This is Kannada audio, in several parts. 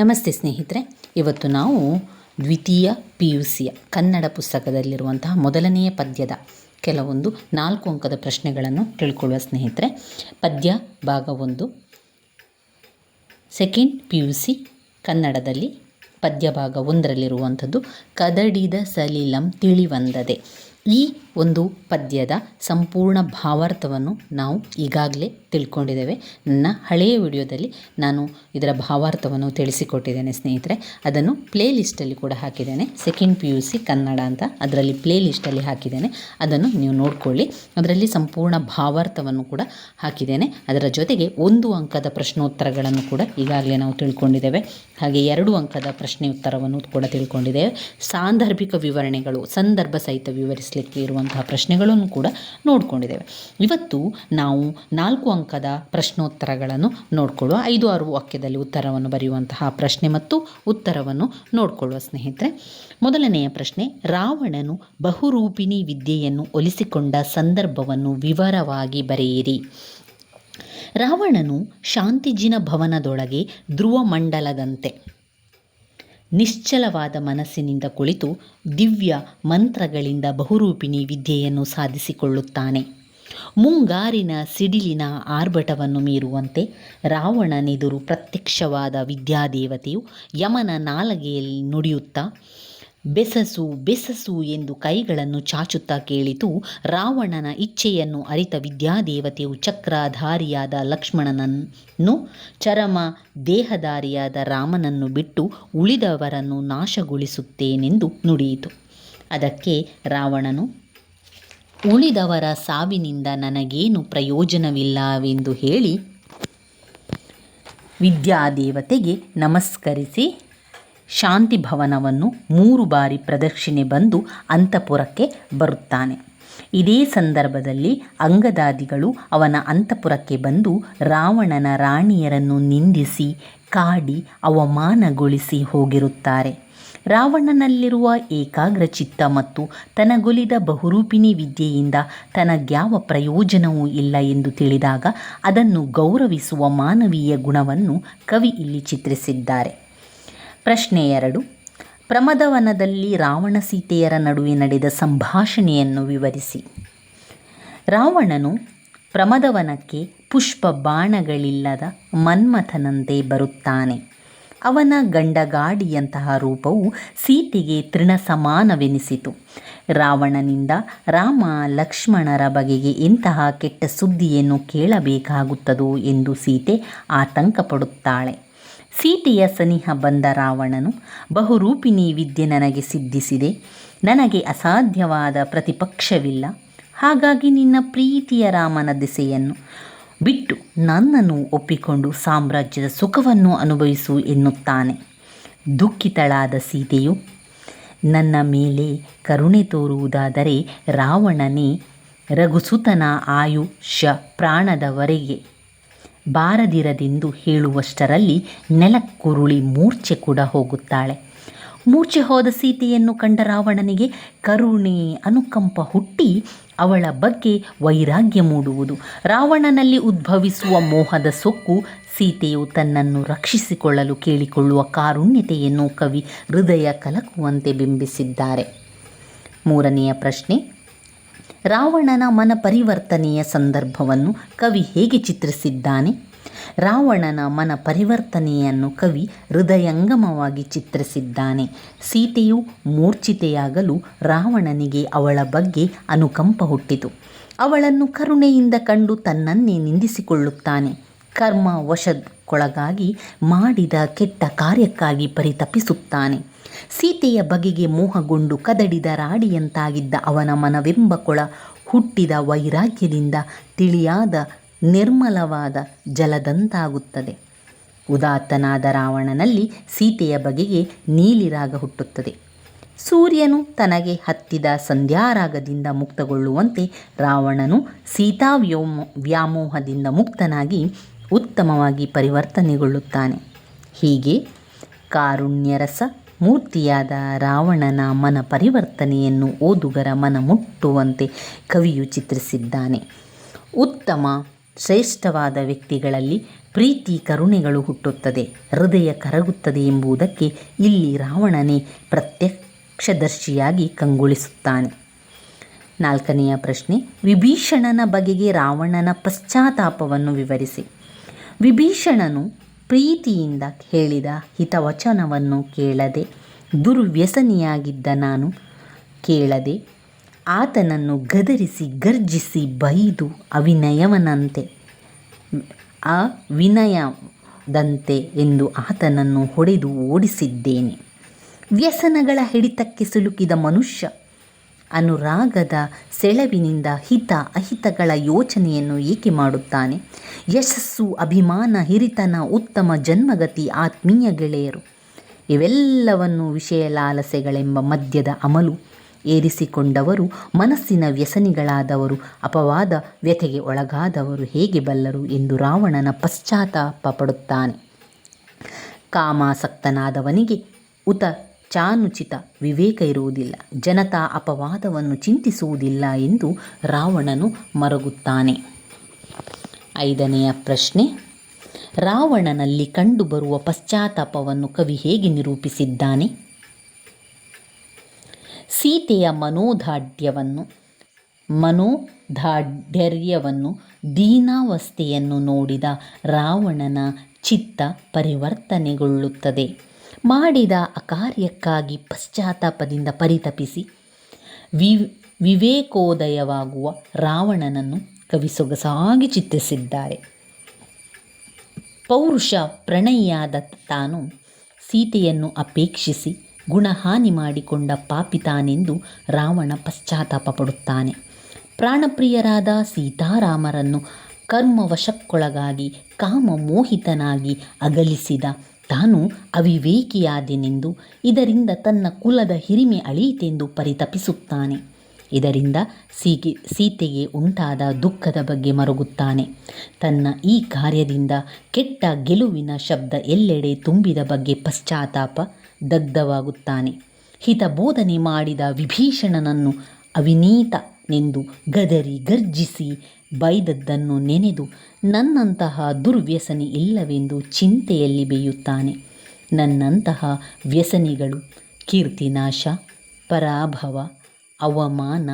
ನಮಸ್ತೆ ಸ್ನೇಹಿತರೆ. ಇವತ್ತು ನಾವು ದ್ವಿತೀಯ ಪಿ ಯು ಸಿಯ ಕನ್ನಡ ಪುಸ್ತಕದಲ್ಲಿರುವಂತಹ ಮೊದಲನೆಯ ಪದ್ಯದ ಕೆಲವೊಂದು ನಾಲ್ಕು ಅಂಕದ ಪ್ರಶ್ನೆಗಳನ್ನು ತಿಳ್ಕೊಳ್ಳುವ ಸ್ನೇಹಿತರೆ. ಪದ್ಯ ಭಾಗ ಒಂದು. ಸೆಕೆಂಡ್ ಪಿ ಯು ಸಿ ಕನ್ನಡದಲ್ಲಿ ಪದ್ಯ ಭಾಗ ಒಂದರಲ್ಲಿರುವಂಥದ್ದು, ಕದಡಿದ ಸಲಿಲಂ ತಿಳಿವಂದದೆ. ಈ ಒಂದು ಪದ್ಯದ ಸಂಪೂರ್ಣ ಭಾವಾರ್ಥವನ್ನು ನಾವು ಈಗಾಗಲೇ ತಿಳ್ಕೊಂಡಿದ್ದೇವೆ. ನನ್ನ ಹಳೆಯ ವಿಡಿಯೋದಲ್ಲಿ ನಾನು ಇದರ ಭಾವಾರ್ಥವನ್ನು ತಿಳಿಸಿಕೊಟ್ಟಿದ್ದೇನೆ ಸ್ನೇಹಿತರೆ. ಅದನ್ನು ಪ್ಲೇ ಲಿಸ್ಟಲ್ಲಿ ಕೂಡ ಹಾಕಿದ್ದೇನೆ. Second P U C Kannada ಅಂತ ಅದರಲ್ಲಿ ಪ್ಲೇ ಲಿಸ್ಟಲ್ಲಿ ಹಾಕಿದ್ದೇನೆ. ಅದನ್ನು ನೀವು ನೋಡ್ಕೊಳ್ಳಿ. ಅದರಲ್ಲಿ ಸಂಪೂರ್ಣ ಭಾವಾರ್ಥವನ್ನು ಕೂಡ ಹಾಕಿದ್ದೇನೆ. ಅದರ ಜೊತೆಗೆ ಒಂದು ಅಂಕದ ಪ್ರಶ್ನೋತ್ತರಗಳನ್ನು ಕೂಡ ಈಗಾಗಲೇ ನಾವು ತಿಳ್ಕೊಂಡಿದ್ದೇವೆ. ಹಾಗೆ ಎರಡು ಅಂಕದ ಪ್ರಶ್ನೆ ಉತ್ತರವನ್ನು ಕೂಡ ತಿಳ್ಕೊಂಡಿದ್ದೇವೆ. ಸಾಂದರ್ಭಿಕ ವಿವರಣೆಗಳು, ಸಂದರ್ಭ ಸಹಿತ ವಿವರಿಸಲಿಕ್ಕೆ ಇರುವಂತಹ ಪ್ರಶ್ನೆಗಳನ್ನು ಕೂಡ ನೋಡ್ಕೊಂಡಿದ್ದೇವೆ. ಇವತ್ತು ನಾವು ನಾಲ್ಕು ಅಂಕದ ಪ್ರಶ್ನೋತ್ತರಗಳನ್ನು ನೋಡಿಕೊಳ್ಳುವ, ಐದು ಆರು ವಾಕ್ಯದಲ್ಲಿ ಉತ್ತರವನ್ನು ಬರೆಯುವಂತಹ ಪ್ರಶ್ನೆ ಮತ್ತು ಉತ್ತರವನ್ನು ನೋಡಿಕೊಳ್ಳುವ ಸ್ನೇಹಿತರೆ, ಮೊದಲನೆಯ ಪ್ರಶ್ನೆ, ರಾವಣನು ಬಹುರೂಪಿಣಿ ವಿದ್ಯೆಯನ್ನು ಒಲಿಸಿಕೊಂಡ ಸಂದರ್ಭವನ್ನು ವಿವರವಾಗಿ ಬರೆಯಿರಿ. ರಾವಣನು ಶಾಂತಿಜಿನ ಭವನದೊಳಗೆ ಧ್ರುವಮಂಡಲದಂತೆ ನಿಶ್ಚಲವಾದ ಮನಸ್ಸಿನಿಂದ ಕುಳಿತು ದಿವ್ಯ ಮಂತ್ರಗಳಿಂದ ಬಹುರೂಪಿಣಿ ವಿದ್ಯೆಯನ್ನು ಸಾಧಿಸಿಕೊಳ್ಳುತ್ತಾನೆ. ಮುಂಗಾರಿನ ಸಿಡಿಲಿನ ಆರ್ಭಟವನ್ನು ಮೀರುವಂತೆ ರಾವಣನೆದುರು ಪ್ರತ್ಯಕ್ಷವಾದ ವಿದ್ಯಾದೇವತೆಯು ಯಮನ ನಾಲಗೆಯಲ್ಲಿ ನುಡಿಯುತ್ತಾ ಬೆಸಸು ಬೆಸಸು ಎಂದು ಕೈಗಳನ್ನು ಚಾಚುತ್ತಾ ಕೇಳಿತು ರಾವಣನ ಇಚ್ಛೆಯನ್ನು ಅರಿತ ವಿದ್ಯಾದೇವತೆಯು ಚಕ್ರಧಾರಿಯಾದ ಲಕ್ಷ್ಮಣನನ್ನು, ಚರಮ ದೇಹಧಾರಿಯಾದ ರಾಮನನ್ನು ಬಿಟ್ಟು ಉಳಿದವರನ್ನು ನಾಶಗೊಳಿಸುತ್ತೇನೆಂದು ನುಡಿಯಿತು. ಅದಕ್ಕೆ ರಾವಣನು, ಉಳಿದವರ ಸಾವಿನಿಂದ ನನಗೇನು ಪ್ರಯೋಜನವಿಲ್ಲವೆಂದು ಹೇಳಿ ವಿದ್ಯಾದೇವತೆಗೆ ನಮಸ್ಕರಿಸಿ ಶಾಂತಿ ಭವನವನ್ನು ಮೂರು ಬಾರಿ ಪ್ರದಕ್ಷಿಣೆ ಬಂದು ಅಂತಃಪುರಕ್ಕೆ ಬರುತ್ತಾನೆ. ಇದೇ ಸಂದರ್ಭದಲ್ಲಿ ಅಂಗದಾದಿಗಳು ಅವನ ಅಂತಪುರಕ್ಕೆ ಬಂದು ರಾವಣನ ರಾಣಿಯರನ್ನು ನಿಂದಿಸಿ, ಕಾಡಿ, ಅವಮಾನಗೊಳಿಸಿ ಹೋಗಿರುತ್ತಾರೆ. ರಾವಣನಲ್ಲಿರುವ ಏಕಾಗ್ರ ಚಿತ್ತ ಮತ್ತು ತನಗೊಲಿದ ಬಹುರೂಪಿಣಿ ವಿದ್ಯೆಯಿಂದ ತನಗ್ಯಾವ ಪ್ರಯೋಜನವೂ ಇಲ್ಲ ಎಂದು ತಿಳಿದಾಗ ಅದನ್ನು ಗೌರವಿಸುವ ಮಾನವೀಯ ಗುಣವನ್ನು ಕವಿ ಇಲ್ಲಿ ಚಿತ್ರಿಸಿದ್ದಾರೆ. ಪ್ರಶ್ನೆ ಎರಡು. ಪ್ರಮದವನದಲ್ಲಿ ರಾವಣ ಸೀತೆಯರ ನಡುವೆ ನಡೆದ ಸಂಭಾಷಣೆಯನ್ನು ವಿವರಿಸಿ. ರಾವಣನು ಪ್ರಮದವನಕ್ಕೆ ಪುಷ್ಪ ಬಾಣಗಳಿಲ್ಲದ ಮನ್ಮಥನಂತೆ ಬರುತ್ತಾನೆ. ಅವನ ಗಂಡಗಾಡಿಯಂತಹ ರೂಪವು ಸೀತೆಗೆ ತೃಣ ಸಮಾನವೆನಿಸಿತು. ರಾವಣನಿಂದ ರಾಮ ಲಕ್ಷ್ಮಣರ ಬಗೆಗೆ ಇಂತಹ ಕೆಟ್ಟ ಸುದ್ದಿಯನ್ನು ಕೇಳಬೇಕಾಗುತ್ತದೋ ಎಂದು ಸೀತೆ ಆತಂಕಪಡುತ್ತಾಳೆ. ಸೀತೆಯ ಸನಿಹ ಬಂದ ರಾವಣನು ಬಹುರೂಪಿಣಿ ವಿದ್ಯೆ ನನಗೆ ಸಿದ್ಧಿಸಿದೆ. ನನಗೆ ಅಸಾಧ್ಯವಾದ ಪ್ರತಿಪಕ್ಷವಿಲ್ಲ. ಹಾಗಾಗಿ ನಿನ್ನ ಪ್ರೀತಿಯ ರಾಮನ ದಿಸೆಯನ್ನು ಬಿಟ್ಟು ನನ್ನನ್ನು ಒಪ್ಪಿಕೊಂಡು ಸಾಮ್ರಾಜ್ಯದ ಸುಖವನ್ನು ಅನುಭವಿಸು ಎನ್ನುತ್ತಾನೆ. ದುಃಖಿತಳಾದ ಸೀತೆಯು, ನನ್ನ ಮೇಲೆ ಕರುಣೆ ತೋರುವುದಾದರೆ ರಾವಣನೇ ರಘುಸುತನ ಆಯುಷ್ಯ ಪ್ರಾಣದವರೆಗೆ ಬಾರದಿರದೆಂದು ಹೇಳುವಷ್ಟರಲ್ಲಿ ನೆಲಕ್ಕುರುಳಿ ಮೂರ್ಛೆ ಕೂಡ ಹೋಗುತ್ತಾಳೆ. ಮೂರ್ಛೆ ಹೋದ ಸೀತೆಯನ್ನು ಕಂಡ ರಾವಣನಿಗೆ ಕರುಣೆ ಅನುಕಂಪ ಹುಟ್ಟಿ ಅವಳ ಬಗ್ಗೆ ವೈರಾಗ್ಯ ಮೂಡುವುದು. ರಾವಣನಲ್ಲಿ ಉದ್ಭವಿಸುವ ಮೋಹದ ಸೊಕ್ಕು ಸೀತೆಯು ತನ್ನನ್ನು ರಕ್ಷಿಸಿಕೊಳ್ಳಲು ಕೇಳಿಕೊಳ್ಳುವ ಕಾರುಣ್ಯತೆಯನ್ನು ಕವಿ ಹೃದಯ ಕಲಕುವಂತೆ ಬಿಂಬಿಸಿದ್ದಾರೆ. ಮೂರನೆಯ ಪ್ರಶ್ನೆ ರಾವಣನ ಮನ ಪರಿವರ್ತನೆಯ ಸಂದರ್ಭವನ್ನು ಕವಿ ಹೇಗೆ ಚಿತ್ರಿಸಿದ್ದಾನೆ? ರಾವಣನ ಮನ ಪರಿವರ್ತನೆಯನ್ನು ಕವಿ ಹೃದಯಂಗಮವಾಗಿ ಚಿತ್ರಿಸಿದ್ದಾನೆ. ಸೀತೆಯು ಮೂರ್ಛಿತೆಯಾಗಲು ರಾವಣನಿಗೆ ಅವಳ ಬಗ್ಗೆ ಅನುಕಂಪ ಹುಟ್ಟಿತು. ಅವಳನ್ನು ಕರುಣೆಯಿಂದ ಕಂಡು ತನ್ನನ್ನೇ ನಿಂದಿಸಿಕೊಳ್ಳುತ್ತಾನೆ. ಕರ್ಮ ವಶಕ್ಕೊಳಗಾಗಿ ಮಾಡಿದ ಕೆಟ್ಟ ಕಾರ್ಯಕ್ಕಾಗಿ ಪರಿತಪಿಸುತ್ತಾನೆ. ಸೀತೆಯ ಬಗೆಗೆ ಮೋಹಗೊಂಡು ಕದಡಿದ ರಾಡಿಯಂತಾಗಿದ್ದ ಅವನ ಮನವೆಂಬ ಕೊಳ ಹುಟ್ಟಿದ ವೈರಾಗ್ಯದಿಂದ ತಿಳಿಯಾದ ನಿರ್ಮಲವಾದ ಜಲದಂತಾಗುತ್ತದೆ. ಉದಾತ್ತನಾದ ರಾವಣನಲ್ಲಿ ಸೀತೆಯ ಬಗೆಗೆ ನೀಲಿರಾಗ ಹುಟ್ಟುತ್ತದೆ. ಸೂರ್ಯನು ತನಗೆ ಹತ್ತಿದ ಸಂಧ್ಯಾರಾಗದಿಂದ ಮುಕ್ತಗೊಳ್ಳುವಂತೆ ರಾವಣನು ಸೀತಾ ವ್ಯೋಮ ವ್ಯಾಮೋಹದಿಂದ ಮುಕ್ತನಾಗಿ ಉತ್ತಮವಾಗಿ ಪರಿವರ್ತನೆಗೊಳ್ಳುತ್ತಾನೆ. ಹೀಗೆ ಕಾರುಣ್ಯರಸ ಮೂರ್ತಿಯಾದ ರಾವಣನ ಮನ ಪರಿವರ್ತನೆಯನ್ನು ಓದುಗರ ಮನ ಮುಟ್ಟುವಂತೆ ಕವಿಯು ಚಿತ್ರಿಸಿದ್ದಾನೆ. ಉತ್ತಮ, ಶ್ರೇಷ್ಠವಾದ ವ್ಯಕ್ತಿಗಳಲ್ಲಿ ಪ್ರೀತಿ ಕರುಣೆಗಳು ಹುಟ್ಟುತ್ತದೆ. ಹೃದಯ ಕರಗುತ್ತದೆ ಎಂಬುದಕ್ಕೆ ಇಲ್ಲಿ ರಾವಣನೇ ಪ್ರತ್ಯಕ್ಷದರ್ಶಿಯಾಗಿ ಕಂಗೊಳಿಸುತ್ತಾನೆ. ನಾಲ್ಕನೆಯ ಪ್ರಶ್ನೆ, ವಿಭೀಷಣನ ಬಗೆಗೆ ರಾವಣನ ಪಶ್ಚಾತ್ತಾಪವನ್ನು ವಿವರಿಸಿ. ವಿಭೀಷಣನು ಪ್ರೀತಿಯಿಂದ ಹೇಳಿದ ಹಿತವಚನವನ್ನು ಕೇಳದೆ, ದುರ್ವ್ಯಸನಿಯಾಗಿದ್ದ ನಾನು ಕೇಳದೆ, ಆತನನ್ನು ಗದರಿಸಿ ಗರ್ಜಿಸಿ ಬೈದು ಅವಿನಯವನಂತೆ ಅವಿನಯದಂತೆ ಎಂದು ಆತನನ್ನು ಹೊಡೆದು ಓಡಿಸಿದ್ದೇನೆ. ವ್ಯಸನಗಳ ಹಿಡಿತಕ್ಕೆ ಸಿಲುಕಿದ ಮನುಷ್ಯ ಅನುರಾಗದ ಸೆಳವಿನಿಂದ ಹಿತ ಅಹಿತಗಳ ಯೋಚನೆಯನ್ನು ಏಕೆ ಮಾಡುತ್ತಾನೆ? ಯಶಸ್ಸು, ಅಭಿಮಾನ, ಹಿರಿತನ, ಉತ್ತಮ ಜನ್ಮಗತಿ, ಆತ್ಮೀಯ ಗೆಳೆಯರು. ಇವೆಲ್ಲವನ್ನು ವಿಷಯ ಲಾಲಸೆಗಳೆಂಬ ಮದ್ಯದ ಅಮಲು ಏರಿಸಿಕೊಂಡವರು, ಮನಸ್ಸಿನ ವ್ಯಸನಿಗಳಾದವರು, ಅಪವಾದ ವ್ಯಥೆಗೆ ಒಳಗಾದವರು ಹೇಗೆ ಬಲ್ಲರು ಎಂದು ರಾವಣನ ಪಶ್ಚಾತ್ತಾಪ ಪಡುತ್ತಾನೆ. ಕಾಮಾಸಕ್ತನಾದವನಿಗೆ ಉತ ಚಾನುಚಿತ ವಿವೇಕ ಇರುವುದಿಲ್ಲ. ಜನತಾ ಅಪವಾದವನ್ನು ಚಿಂತಿಸುವುದಿಲ್ಲ ಎಂದು ರಾವಣನು ಮರಗುತ್ತಾನೆ. ಐದನೆಯ ಪ್ರಶ್ನೆ. ರಾವಣನಲ್ಲಿ ಕಂಡುಬರುವ ಪಶ್ಚಾತ್ತಾಪವನ್ನು ಕವಿ ಹೇಗೆ ನಿರೂಪಿಸಿದ್ದಾನೆ? ಸೀತೆಯ ಮನೋದಾಢ್ಯವನ್ನು ಮನೋದಾಢ್ಯರ್ಯವನ್ನು ದೀನಾವಸ್ಥೆಯನ್ನು ನೋಡಿದ ರಾವಣನ ಚಿತ್ತ ಪರಿವರ್ತನೆಗೊಳ್ಳುತ್ತದೆ. ಮಾಡಿದ ಅಕಾರ್ಯಕ್ಕಾಗಿ ಪಶ್ಚಾತ್ತಾಪದಿಂದ ಪರಿತಪಿಸಿ ವಿ, ವಿವೇಕೋದಯವಾಗುವ ರಾವಣನನ್ನು ಕವಿ ಸೊಗಸಾಗಿ ಚಿತ್ರಿಸಿದ್ದಾರೆ. ಪೌರುಷ ಪ್ರಣಯಿಯಾದ ತಾನು ಸೀತೆಯನ್ನು ಅಪೇಕ್ಷಿಸಿ ಗುಣಹಾನಿ ಮಾಡಿಕೊಂಡ ಪಾಪಿತಾನೆಂದು ರಾವಣ ಪಶ್ಚಾತ್ತಾಪ ಪಡುತ್ತಾನೆ. ಪ್ರಾಣಪ್ರಿಯರಾದ ಸೀತಾರಾಮರನ್ನು ಕರ್ಮವಶಕ್ಕೊಳಗಾಗಿ ಕಾಮಮೋಹಿತನಾಗಿ ಅಗಲಿಸಿದ ತಾನು ಅವಿವೇಕಿಯಾದೆನೆಂದು ಇದರಿಂದ ತನ್ನ ಕುಲದ ಹಿರಿಮೆ ಅಳಿಯಿತೆಂದು ಪರಿತಪಿಸುತ್ತಾನೆ. ಇದರಿಂದ ಸೀಗೆ, ಸೀತೆಗೆ ಉಂಟಾದ ದುಃಖದ ಬಗ್ಗೆ ಮರುಗುತ್ತಾನೆ. ತನ್ನ ಈ ಕಾರ್ಯದಿಂದ ಕೆಟ್ಟ ಗೆಲುವಿನ ಶಬ್ದ ಎಲ್ಲೆಡೆ ತುಂಬಿದ ಬಗ್ಗೆ ಪಶ್ಚಾತ್ತಾಪ ದಗ್ಧವಾಗುತ್ತಾನೆ. ಹಿತಬೋಧನೆ ಮಾಡಿದ ವಿಭೀಷಣನನ್ನು ಅವಿನೀತನೆಂದು ಗದರಿ ಗರ್ಜಿಸಿ ಬೈದದ್ದನ್ನು ನೆನೆದು ನನ್ನಂತಹ ದುರ್ವ್ಯಸನಿ ಇಲ್ಲವೆಂದು ಚಿಂತೆಯಲ್ಲಿ ಬೇಯುತ್ತಾನೆ. ನನ್ನಂತಹ ವ್ಯಸನಿಗಳು ಕೀರ್ತಿನಾಶ, ಪರಾಭವ, ಅವಮಾನ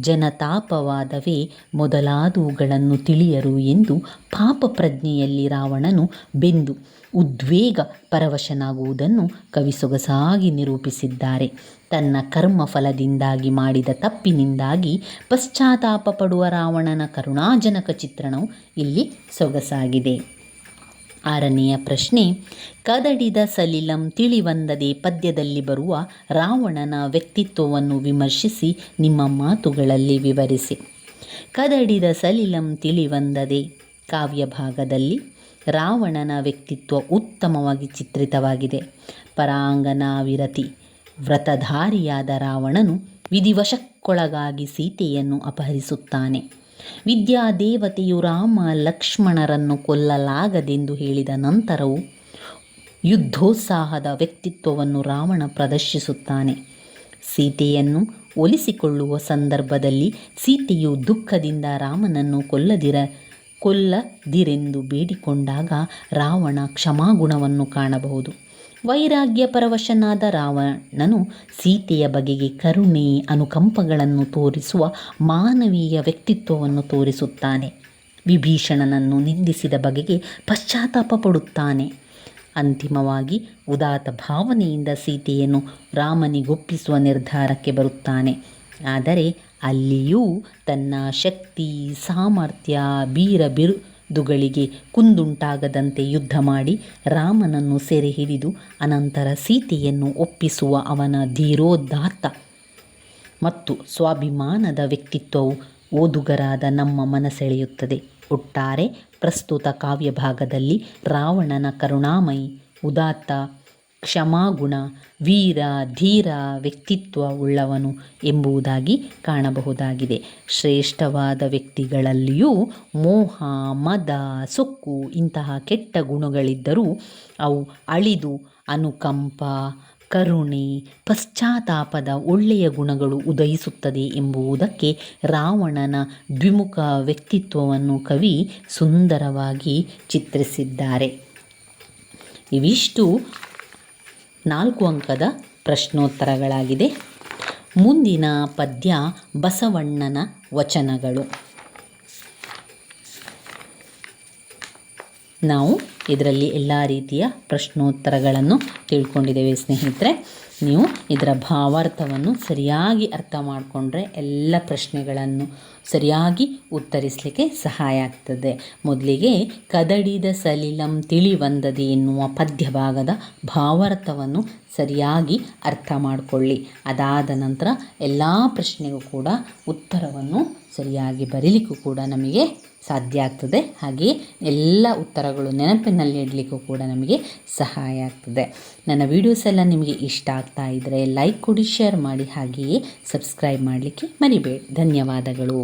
ಜನತಾಪವಾದವೇ ಮೊದಲಾದವುಗಳನ್ನು ತಿಳಿಯರು ಎಂದು ಪಾಪ ಪ್ರಜ್ಞೆಯಲ್ಲಿ ರಾವಣನು ಬೆಂದು ಉದ್ವೇಗ ಪರವಶನಾಗುವುದನ್ನು ಕವಿಸೊಗಸಾಗಿ ನಿರೂಪಿಸಿದ್ದಾರೆ. ತನ್ನ ಕರ್ಮಫಲದಿಂದಾಗಿ ಮಾಡಿದ ತಪ್ಪಿನಿಂದಾಗಿ ಪಶ್ಚಾತ್ತಾಪ ಪಡುವ ರಾವಣನ ಕರುಣಾಜನಕ ಚಿತ್ರಣವು ಇಲ್ಲಿ ಸೊಗಸಾಗಿದೆ. ಆರನೆಯ ಪ್ರಶ್ನೆ, ಕದಡಿದ ಸಲಿಲಂ ತಿಳಿವಂದದೆ ಪದ್ಯದಲ್ಲಿ ಬರುವ ರಾವಣನ ವ್ಯಕ್ತಿತ್ವವನ್ನು ವಿಮರ್ಶಿಸಿ ನಿಮ್ಮ ಮಾತುಗಳಲ್ಲಿ ವಿವರಿಸಿ. ಕದಡಿದ ಸಲಿಲಂ ತಿಳಿವಂದದೆ ಕಾವ್ಯ ಭಾಗದಲ್ಲಿ ರಾವಣನ ವ್ಯಕ್ತಿತ್ವ ಉತ್ತಮವಾಗಿ ಚಿತ್ರಿತವಾಗಿದೆ. ಪರಾಂಗನಾವಿರತಿ ವ್ರತಧಾರಿಯಾದ ರಾವಣನು ವಿಧಿವಶಕ್ಕೊಳಗಾಗಿ ಸೀತೆಯನ್ನು ಅಪಹರಿಸುತ್ತಾನೆ. ವಿದ್ಯಾದೇವತೆಯು ರಾಮ ಲಕ್ಷ್ಮಣರನ್ನು ಕೊಲ್ಲಲಾಗದೆಂದು ಹೇಳಿದ ನಂತರವೂ ಯುದ್ಧೋತ್ಸಾಹದ ವ್ಯಕ್ತಿತ್ವವನ್ನು ರಾವಣ ಪ್ರದರ್ಶಿಸುತ್ತಾನೆ. ಸೀತೆಯನ್ನು ಒಲಿಸಿಕೊಳ್ಳುವ ಸಂದರ್ಭದಲ್ಲಿ ಸೀತೆಯು ದುಃಖದಿಂದ ರಾಮನನ್ನು ಕೊಲ್ಲದಿರ, ಕೊಲ್ಲದಿರೆಂದು ಬೇಡಿಕೊಂಡಾಗ ರಾವಣ ಕ್ಷಮಾಗುಣವನ್ನು ಕಾಣಬಹುದು. ವೈರಾಗ್ಯ ಪರವಶನಾದ ರಾವಣನು ಸೀತೆಯ ಬಗೆಗೆ ಕರುಣೆ ಅನುಕಂಪಗಳನ್ನು ತೋರಿಸುವ ಮಾನವೀಯ ವ್ಯಕ್ತಿತ್ವವನ್ನು ತೋರಿಸುತ್ತಾನೆ. ವಿಭೀಷಣನನ್ನು ನಿಂದಿಸಿದ ಬಗೆಗೆ ಪಶ್ಚಾತ್ತಾಪ ಪಡುತ್ತಾನೆ. ಅಂತಿಮವಾಗಿ ಉದಾತ್ತ ಭಾವನೆಯಿಂದ ಸೀತೆಯನ್ನು ರಾಮನಿಗೊಪ್ಪಿಸುವ ನಿರ್ಧಾರಕ್ಕೆ ಬರುತ್ತಾನೆ. ಆದರೆ ಅಲ್ಲಿಯೂ ತನ್ನ ಶಕ್ತಿ, ಸಾಮರ್ಥ್ಯ ಬೀರ ಬಿರುದುಗಳಿಗೆ ಕುಂದುಂಟಾಗದಂತೆ ಯುದ್ಧ ಮಾಡಿ ರಾಮನನ್ನು ಸೆರೆ ಹಿಡಿದು ಅನಂತರ ಸೀತೆಯನ್ನು ಒಪ್ಪಿಸುವ ಅವನ ಧೀರೋದಾತ್ತ. ಮತ್ತು ಸ್ವಾಭಿಮಾನದ ವ್ಯಕ್ತಿತ್ವವು ಓದುಗರಾದ ನಮ್ಮ ಮನಸೆಳೆಯುತ್ತದೆ. ಒಟ್ಟಾರೆ ಪ್ರಸ್ತುತ ಕಾವ್ಯಭಾಗದಲ್ಲಿ ರಾವಣನ ಕರುಣಾಮಯಿ, ಉದಾತ್ತ ಕ್ಷಮಾಗುಣ ವೀರ, ಧೀರ ವ್ಯಕ್ತಿತ್ವ ಉಳ್ಳವನು ಎಂಬುದಾಗಿ ಕಾಣಬಹುದಾಗಿದೆ. ಶ್ರೇಷ್ಠವಾದ ವ್ಯಕ್ತಿಗಳಲ್ಲಿಯೂ ಮೋಹ, ಮದ, ಸೊಕ್ಕು ಇಂತಹ ಕೆಟ್ಟ ಗುಣಗಳಿದ್ದರೂ ಅವು ಅಳಿದು, ಅನುಕಂಪ, ಕರುಣೆ, ಪಶ್ಚಾತ್ತಾಪದ ಒಳ್ಳೆಯ ಗುಣಗಳು ಉದಯಿಸುತ್ತದೆ ಎಂಬುದಕ್ಕೆ ರಾವಣನ ದ್ವಿಮುಖ ವ್ಯಕ್ತಿತ್ವವನ್ನು ಕವಿ ಸುಂದರವಾಗಿ ಚಿತ್ರಿಸಿದ್ದಾರೆ. ಇವಿಷ್ಟು ನಾಲ್ಕು ಅಂಕದ ಪ್ರಶ್ನೋತ್ತರಗಳಾಗಿದೆ. ಮುಂದಿನ ಪದ್ಯ ಬಸವಣ್ಣನ ವಚನಗಳು. ನಾವು ಇದರಲ್ಲಿ ಎಲ್ಲ ರೀತಿಯ ಪ್ರಶ್ನೋತ್ತರಗಳನ್ನು ತಿಳ್ಕೊಂಡಿದ್ದೇವೆ ಸ್ನೇಹಿತರೆ. ನೀವು ಇದರ ಭಾವಾರ್ಥವನ್ನು ಸರಿಯಾಗಿ ಅರ್ಥ ಮಾಡಿಕೊಂಡ್ರೆ ಎಲ್ಲ ಪ್ರಶ್ನೆಗಳನ್ನು ಸರಿಯಾಗಿ ಉತ್ತರಿಸಲಿಕ್ಕೆ ಸಹಾಯ ಆಗ್ತದೆ. ಮೊದಲಿಗೆ ಕದಡಿದ ಸಲಿಲಂ ತಿಳಿವಂದದೆ ಎನ್ನುವ ಪದ್ಯ ಭಾಗದ ಭಾವಾರ್ಥವನ್ನು ಸರಿಯಾಗಿ ಅರ್ಥ ಮಾಡಿಕೊಳ್ಳಿ. ಅದಾದ ನಂತರ ಎಲ್ಲ ಪ್ರಶ್ನೆಗೂ ಕೂಡ ಉತ್ತರವನ್ನು ಸರಿಯಾಗಿ ಬರೀಲಿಕ್ಕೂ ಕೂಡ ನಮಗೆ ಸಾಧ್ಯ ಆಗ್ತದೆ. ಹಾಗೆಯೇ ಎಲ್ಲ ಉತ್ತರಗಳು ನೆನಪಿನಲ್ಲಿ ಇಡಲಿಕ್ಕೂ ಕೂಡ ನಮಗೆ ಸಹಾಯ ಆಗ್ತದೆ. ನನ್ನ ವೀಡಿಯೋಸ್ ಎಲ್ಲ ನಿಮಗೆ ಇಷ್ಟ ಆಗ್ತಾ ಇದ್ದರೆ ಲೈಕ್ ಕೊಡಿ ಶೇರ್ ಮಾಡಿ, ಹಾಗೆಯೇ ಸಬ್ಸ್ಕ್ರೈಬ್ ಮಾಡಲಿಕ್ಕೆ ಮರಿಬೇಡಿ. ಧನ್ಯವಾದಗಳು.